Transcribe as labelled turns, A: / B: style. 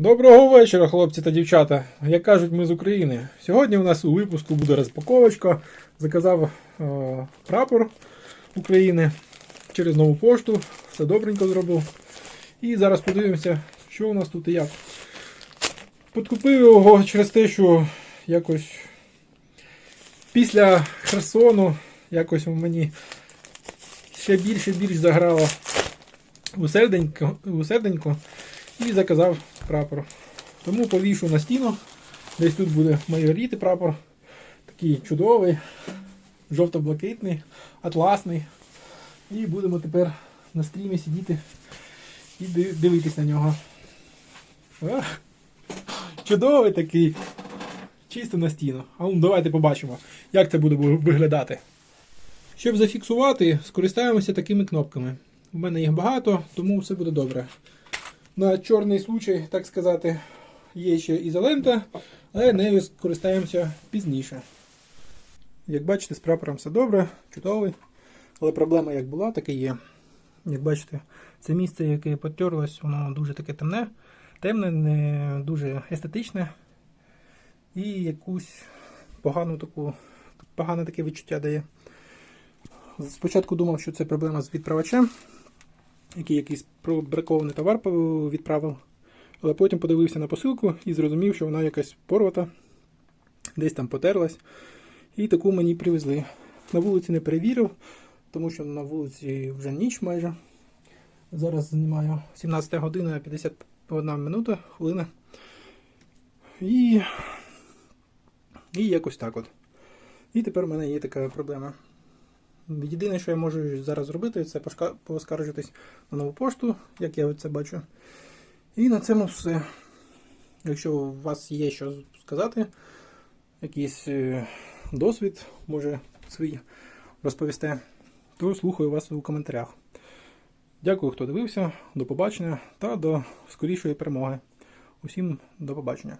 A: Доброго вечора, хлопці та дівчата. Як кажуть, ми з України. Сьогодні у нас у випуску буде розпаковочка. Заказав е, прапор України через нову пошту. Все добренько зробив. І зараз подивимося, що у нас тут і як. Подкупив його через те, що якось після Херсону якось мені ще більше більш заграло у серденько, у серденько і заказав прапор. Тому повішу на стіну. Десь тут буде майоріти прапор. Такий чудовий, жовто-блакитний, атласний. І будемо тепер на стрімі сидіти і ди- дивитись на нього. Ах, чудовий такий. Чисто на стіну. А ну давайте побачимо, як це буде виглядати. Щоб зафіксувати, скористаємося такими кнопками. У мене їх багато, тому все буде добре. На чорний случай, так сказати, є ще ізолента, але нею скористаємося пізніше. Як бачите, з прапором все добре, чудовий. Але проблема як була, так і є. Як бачите, це місце, яке потерлось, воно дуже таке темне, темне, не дуже естетичне. І якусь погану таку, погане таке відчуття дає. Спочатку думав, що це проблема з відправачем, який якийсь бракований товар відправив. Але потім подивився на посилку і зрозумів, що вона якась порвата, десь там потерлась. І таку мені привезли. На вулиці не перевірив, тому що на вулиці вже ніч майже. Зараз знімаю 17 година 51 минута, хвилина. І, і якось так от. І тепер у мене є така проблема. Єдине, що я можу зараз зробити, це поскаржитись на нову пошту, як я це бачу. І на цьому все. Якщо у вас є що сказати, якийсь е, досвід, може свій розповісти, то слухаю вас у коментарях. Дякую, хто дивився. До побачення та до скорішої перемоги. Усім до побачення.